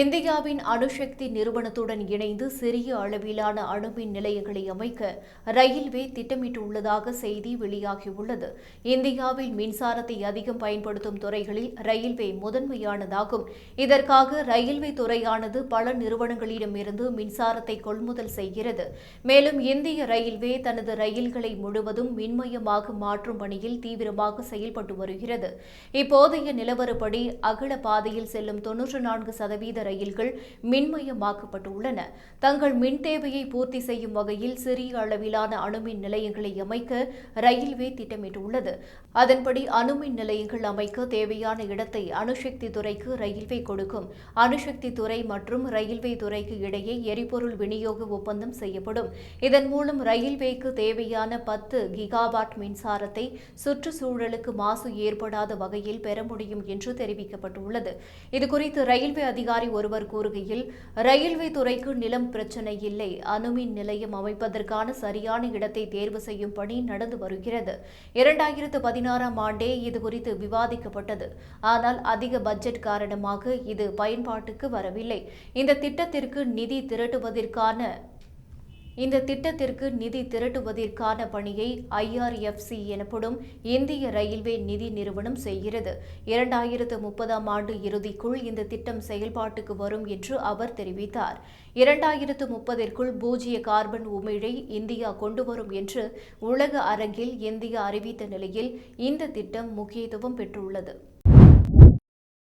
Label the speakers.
Speaker 1: இந்தியாவின் அணுசக்தி நிறுவனத்துடன் இணைந்து சிறிய அளவிலான அணுமின் நிலையங்களை அமைக்க ரயில்வே திட்டமிட்டுள்ளதாக செய்தி வெளியாகியுள்ளது. இந்தியாவில் மின்சாரத்தை அதிகம் பயன்படுத்தும் துறைகளில் ரயில்வே முதன்மையானதாகும். இதற்காக ரயில்வே துறையானது பல நிறுவனங்களிடமிருந்து மின்சாரத்தை கொள்முதல் செய்கிறது. மேலும் இந்திய ரயில்வே தனது ரயில்களை முழுவதும் மின்மயமாக மாற்றும் பணியில் தீவிரமாக செயல்பட்டு வருகிறது. இப்போதைய நிலவரப்படி அகல பாதையில் செல்லும் தொன்னூற்று நான்கு சதவீத ரயில்கள் மின்மயமாக்கப்பட்டுள்ளன. தங்கள் மின் தேவையை பூர்த்தி செய்யும் வகையில் சிறிய அளவிலான அணுமின் நிலையங்களை அமைக்க ரயில்வே திட்டமிட்டுள்ளது. அதன்படி அணுமின் நிலையங்கள் அமைக்க தேவையான இடத்தை அணுசக்தி துறைக்கு ரயில்வே கொடுக்கும். அணுசக்தி துறை மற்றும் ரயில்வே துறைக்கு இடையே எரிபொருள் விநியோக ஒப்பந்தம் செய்யப்படும். இதன் மூலம் ரயில்வேக்கு தேவையான பத்து கிகாவாட் மின்சாரத்தை சுற்றுச்சூழலுக்கு மாசு ஏற்படாத வகையில் பெற முடியும் என்று தெரிவிக்கப்பட்டுள்ளது. இதுகுறித்து ரயில்வே அதிகாரி ஒருவர் கூறுகையில் ரயில்வே துறைக்கு நிலம் பிரச்சனை இல்லை அணுமின் நிலையம் அமைப்பதற்கான சரியான இடத்தை தேர்வு செய்யும் பணி நடந்து வருகிறது. இரண்டாயிரத்து பதினாறாம் ஆண்டே இதுகுறித்து விவாதிக்கப்பட்டது. ஆனால் அதிக பட்ஜெட் காரணமாக இது பயன்பாட்டுக்கு வரவில்லை. இந்த திட்டத்திற்கு நிதி திரட்டுவதற்கான இந்த திட்டத்திற்கு நிதி திரட்டுவதற்கான பணியை ஐஆர்எஃப்சி எனப்படும் இந்திய ரயில்வே நிதி நிறுவனம் செய்கிறது. இரண்டாயிரத்து முப்பதாம் ஆண்டு இறுதிக்குள் இந்த திட்டம் செயல்பாட்டுக்கு வரும் என்று அவர் தெரிவித்தார். இரண்டாயிரத்து முப்பதிற்குள் பூஜ்ய கார்பன் உமிழை இந்தியா கொண்டுவரும் என்று உலக அரங்கில் இந்தியா அறிவித்த நிலையில் இந்த திட்டம் முக்கியத்துவம் பெற்றுள்ளது.